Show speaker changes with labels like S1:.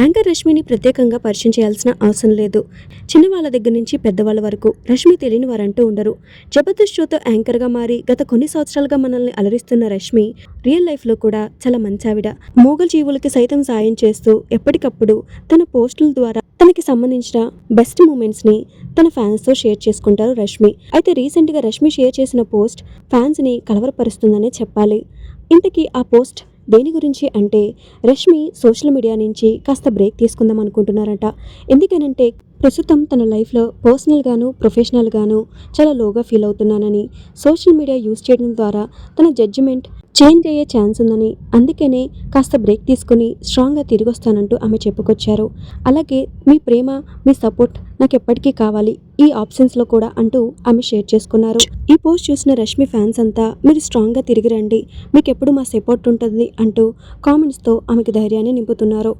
S1: Anchor రష్మిని ప్రత్యేకంగా పరిచయం చేయాల్సిన అవసరం లేదు. చిన్నవాళ్ళ దగ్గర నుంచి పెద్దవాళ్ళ వరకు రష్మి తెలియని వారంటూ ఉండరు. జబర్దస్త్ షోతో యాంకర్గా మారి గత కొన్ని సంవత్సరాలుగా మనల్ని అలరిస్తున్న రష్మి రియల్ లైఫ్లో కూడా చాలా మంచి ఆవిడ జీవులకి సైతం సాయం చేస్తూ ఎప్పటికప్పుడు తన పోస్టుల ద్వారా తనకి సంబంధించిన బెస్ట్ మూమెంట్స్ని తన ఫ్యాన్స్తో షేర్ చేసుకుంటారు రష్మి. అయితే రీసెంట్గా రష్మి షేర్ చేసిన పోస్ట్ ఫ్యాన్స్ని కలవరపరుస్తుందనే చెప్పాలి. ఇంతకీ ఆ పోస్ట్ దేని గురించి అంటే రష్మి సోషల్ మీడియా నుంచి కాస్త బ్రేక్ తీసుకుందాం అనుకుంటున్నారట. ఎందుకనంటే ప్రస్తుతం తన లైఫ్లో పర్సనల్గాను ప్రొఫెషనల్గాను చాలా లోగా ఫీల్ అవుతున్నానని సోషల్ మీడియా యూస్ చేయడం ద్వారా తన జడ్జిమెంట్ చేంజ్ అయ్యే ఛాన్స్ ఉందని అందుకనే కాస్త బ్రేక్ తీసుకుని స్ట్రాంగ్గా తిరిగి వస్తానంటూ ఆమె చెప్పుకొచ్చారు. అలాగే మీ ప్రేమ మీ సపోర్ట్ నాకు ఎప్పటికీ కావాలి. ఈ ఆప్షన్స్లో కూడా అంటూ ఆమె షేర్ చేసుకున్నారు. ఈ పోస్ట్ చూసిన రష్మి ఫ్యాన్స్ అంతా మీరు స్ట్రాంగ్గా తిరిగి రండి. మీకు ఎప్పుడు మా సపోర్ట్ ఉంటుంది అంటూ కామెంట్స్తో ఆమెకు ధైర్యాన్ని నింపుతున్నారు.